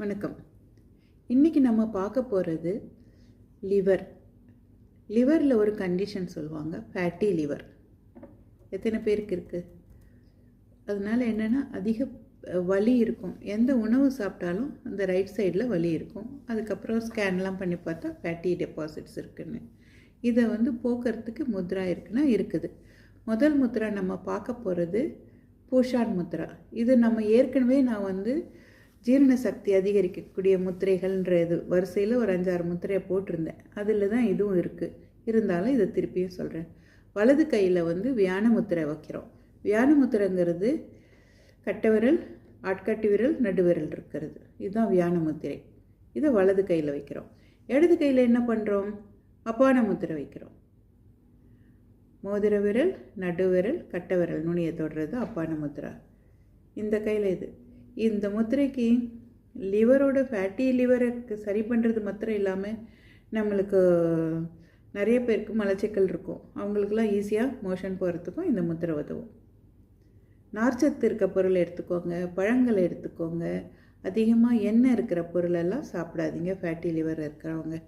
வணக்கம். இன்றைக்கி நம்ம பார்க்க போகிறது லிவர். லிவரில் ஒரு கண்டிஷன் சொல்லுவாங்க ஃபேட்டி லிவர் எத்தனை பேருக்கு இருக்குது அதனால என்னென்னா அதிக வலி இருக்கும். எந்த உணவு சாப்பிட்டாலும் அந்த ரைட் சைடில் வலி இருக்கும். அதுக்கப்புறம் ஸ்கேன்லாம் பண்ணி பார்த்தா ஃபேட்டி டெபாசிட்ஸ் இருக்குன்னு. இதை வந்து போக்குறதுக்கு முத்ரா இருக்குன்னா இருக்குது. முதல் முத்ரா நம்ம பார்க்க போகிறது பூஷான் முத்ரா. இது நம்ம ஏற்கனவே நான் வந்து ஜீரண சக்தி அதிகரிக்கக்கூடிய முத்திரைகள்ன்ற இது வரிசையில் ஒரு அஞ்சாறு முத்திரையை போட்டிருந்தேன். அதில் தான் இதுவும் இருக்குது இருந்தாலும் இதை திருப்பியும் சொல்கிறேன் வலது கையில் வந்து வியான முத்திரை வைக்கிறோம். வியான முத்திரைங்கிறது கட்டை விரல் ஆட்காட்டி விரல் நடுவிரல் இருக்கிறது. இதுதான் வியான முத்திரை. இதை வலது கையில் வைக்கிறோம். இடது கையில் என்ன பண்ணுறோம் அப்பான முத்திரை வைக்கிறோம். மோதிர விரல் நடுவிரல் கட்டை விரல் நுனியை தொடுறது அப்பான முத்திரா. இந்த கையில் இது. இந்த முத்திரைக்கு லிவரோட ஃபேட்டி லிவருக்கு சரி பண்ணுறது மாத்திரம் இல்லாமல் நம்மளுக்கு நிறைய பேருக்கு மலச்சிக்கல் இருக்கும். அவங்களுக்குலாம் ஈஸியாக மோஷன் போகிறதுக்கும் இந்த முத்திரை உதவும். நார்ச்சத்து இருக்க பொருள் எடுத்துக்கோங்க பழங்களை எடுத்துக்கோங்க. அதிகமாக எண்ணெய் இருக்கிற பொருளெல்லாம் சாப்பிடாதீங்க. ஃபேட்டி லிவர் இருக்கிறவங்க.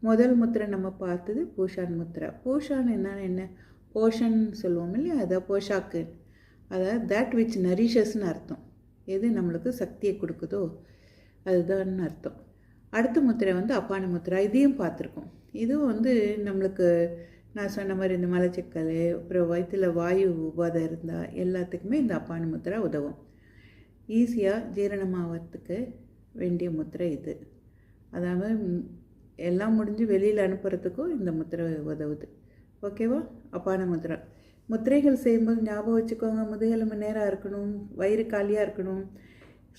முதல் முத்திரை நம்ம பார்த்தது பூஷான் முத்திரை. பூஷான் என்னன்னு என்ன? போஷன் சொல்லுவோம் இல்லையா? அதான் போஷாக்கு அதாவது தட் விச் நரிஷஸ்னு அர்த்தம். எது நம்மளுக்கு சக்தியை கொடுக்குதோ அதுதான் அர்த்தம். அடுத்த முத்திரை வந்து அப்பான முத்திரை? இதையும் பார்த்துருக்கோம். இதுவும் வந்து நம்மளுக்கு நான் சொன்ன மாதிரி இந்த மலச்சிக்கல் அப்புறம் வயிற்றில் வாயு உபாதை இருந்தால் எல்லாத்துக்குமே இந்த அப்பான முத்திரை உதவும். ஈஸியாக ஜீரணமாகறதுக்கு வேண்டிய முத்திரை இது. அதாவது எல்லாம் முடிஞ்சு வெளியில் அனுப்புகிறதுக்கும் இந்த முத்திரை உதவுது. ஓகேவா? அப்பான முத்திரை. முத்திரைகள் செய்யும்போது ஞாபகம் வச்சுக்கோங்க. முதுகெலும்பு நேராக இருக்கணும் வயிறு காலியாக இருக்கணும்.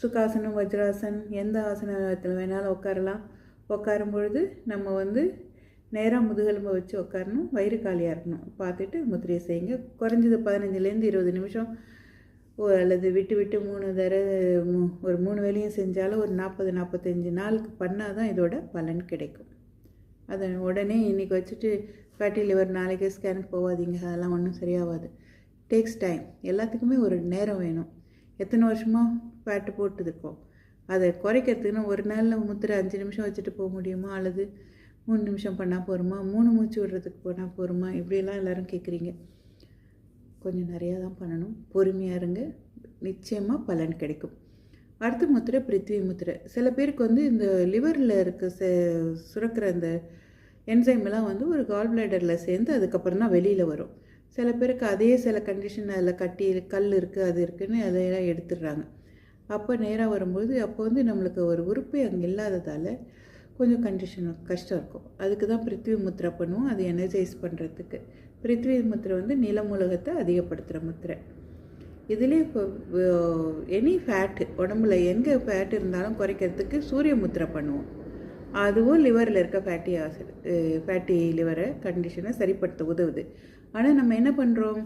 சுகாசனம் வஜ்ராசன் எந்த ஆசனத்தில் வேணாலும் உட்காரலாம். உட்காரும் பொழுது நம்ம வந்து நேராக முதுகெலும்பை வச்சு உட்காரணும் வயிறு காலியாக இருக்கணும். பார்த்துட்டு முத்திரையை செய்யுங்க. குறைஞ்சது பதினஞ்சுலேருந்து இருபது நிமிஷம். அல்லது விட்டு விட்டு மூணு தடவை மூ- ஒரு மூணு வேலையும் செஞ்சாலும் ஒரு நாற்பது நாற்பத்தஞ்சு நாளுக்கு பண்ணால் தான் இதோட பலன் கிடைக்கும். அதை உடனே இன்றைக்கி வச்சுட்டு ஃபேட்டி லிவர் நாளைக்கே ஸ்கேனுக்கு போகாதீங்க அதெல்லாம் ஒன்றும் சரியாகாது. டேக்ஸ் டைம் எல்லாத்துக்குமே ஒரு நேரம் வேணும். எத்தனை வருஷமாக ஃபேட்டு போட்டுருக்கோம்? அதை குறைக்கிறதுக்குன்னு ஒரு நாளில் முத்திரை அஞ்சு நிமிஷம் வச்சுட்டு போக முடியுமா? அல்லது மூணு நிமிஷம் பண்ணால் போருமா? மூணு மூச்சு விடுறதுக்கு போனால் போருமா? இப்படியெல்லாம் எல்லோரும் கேட்குறீங்க கொஞ்சம் நிறையா தான் பண்ணணும். பொறுமையாக இருங்க. நிச்சயமாக பலன் கிடைக்கும். அடுத்த முத்திரை பிருத்வி முத்திரை. சில பேருக்கு வந்து இந்த லிவரில் இருக்க ச சுரக்கிற அந்த enzyme எல்லாம் வந்து ஒரு கால் பிளேடரில் சேர்ந்து அதுக்கப்புறம் தான் வெளியில் வரும். சில பேருக்கு அதே சில கண்டிஷன் அதில் கட்டி கல் இருக்குது அது இருக்குன்னு அதையெல்லாம் எடுத்துடுறாங்க. அப்போ நேராக வரும்போது அப்போ வந்து நம்மளுக்கு ஒரு உறுப்பே அங்கே இல்லாததால் கொஞ்சம் கண்டிஷன் கஷ்டம் இருக்கும். அதுக்கு தான் பிருத்வி முத்திரை பண்ணுவோம். அது எனர்ஜைஸ் பண்ணுறதுக்கு பிருத்வி முத்திரை வந்து நிலமூலகத்தை அதிகப்படுத்துகிற முத்திரை. இதுலேயே இப்போ எனி ஃபேட்டு உடம்புல எங்கே ஃபேட் இருந்தாலும் குறைக்கிறதுக்கு சூரிய முத்திரை பண்ணுவோம். அதுவும் லிவரில் இருக்க ஃபேட்டி ஆசிட் ஃபேட்டி லிவரை கண்டிஷனை சரிப்படுத்த உதவுது. ஆனால் நம்ம என்ன பண்ணுறோம்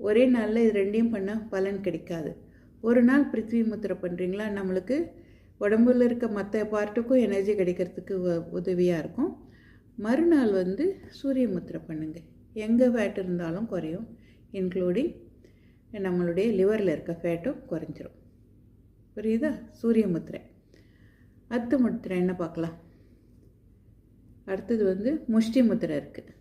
ஒரே நாளில் இது ரெண்டையும் பண்ணால் பலன் கிடைக்காது. ஒரு நாள் பிருத்வி முத்திரை பண்ணுறீங்களா நம்மளுக்கு உடம்புல இருக்க மற்ற பார்ட்டுக்கும் எனர்ஜி கிடைக்கிறதுக்கு உதவியாக இருக்கும். மறுநாள் வந்து சூரிய முத்திரை பண்ணுங்கள் எங்கே ஃபேட் இருந்தாலும் குறையும் இன்க்ளூடிங் நம்மளுடைய லிவரில் இருக்க ஃபேட்டும் குறைஞ்சிரும். புரியுதா? சூரிய முத்திரை. அத்து முத்திரை என்ன பார்க்கலாம்? அடுத்தது வந்து முஷ்டி முத்திரை இருக்குது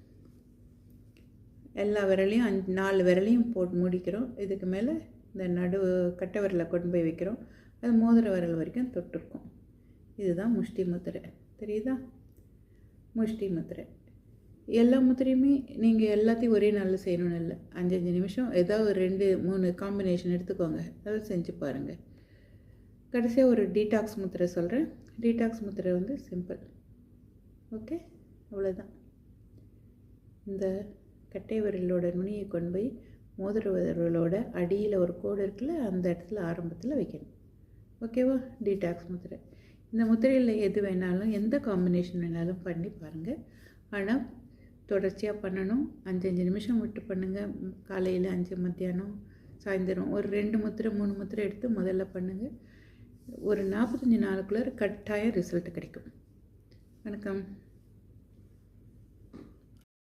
எல்லா விரலையும் அஞ்சு நாலு விரலையும் போட்டு முடிக்கிறோம். இதுக்கு மேலே இந்த நடு கட்டை விரலை கொண்டு போய் வைக்கிறோம். அது மோதிர விரல் வரைக்கும் தொட்டிருக்கும். இதுதான் முஷ்டி முத்திரை. தெரியுதா? முஷ்டி முத்திரை. எல்லா முத்திரையுமே நீங்கள் எல்லாத்தையும் ஒரே நாளில் செய்யணும்னு இல்லை. அஞ்சஞ்சு நிமிஷம் ஏதாவது ஒரு ரெண்டு மூணு காம்பினேஷன் எடுத்துக்கோங்க. அதை செஞ்சு பாருங்கள் கடைசியாக ஒரு டீடாக்ஸ் முத்திரை சொல்கிறேன் டீடாக்ஸ் முத்திரை வந்து சிம்பிள் ஓகே அவ்வளோதான் இந்த கட்டை விரலோட நுனியை கொண்டு போய் மோதிர விரலோட அடியில் ஒரு கோடு இருக்குல்ல அந்த இடத்துல ஆரம்பத்தில் வைக்கணும். ஓகேவா டீடாக்ஸ் முத்திரை. இந்த முத்திரையில் எது வேணாலும் எந்த காம்பினேஷன் வேணாலும் பண்ணி பாருங்கள் ஆனால் தொடர்ச்சியாக பண்ணணும். அஞ்சஞ்சு நிமிஷம் விட்டு பண்ணுங்கள் காலையில் அஞ்சு மத்தியானம் சாயந்தரம். ஒரு ரெண்டு முத்திரை மூணு முத்திரை எடுத்து முதல்ல பண்ணுங்கள் ஒரு நாற்பத்தஞ்சு நாளுக்குள்ளே கட்டாயம் ரிசல்ட் கிடைக்கும். வணக்கம்.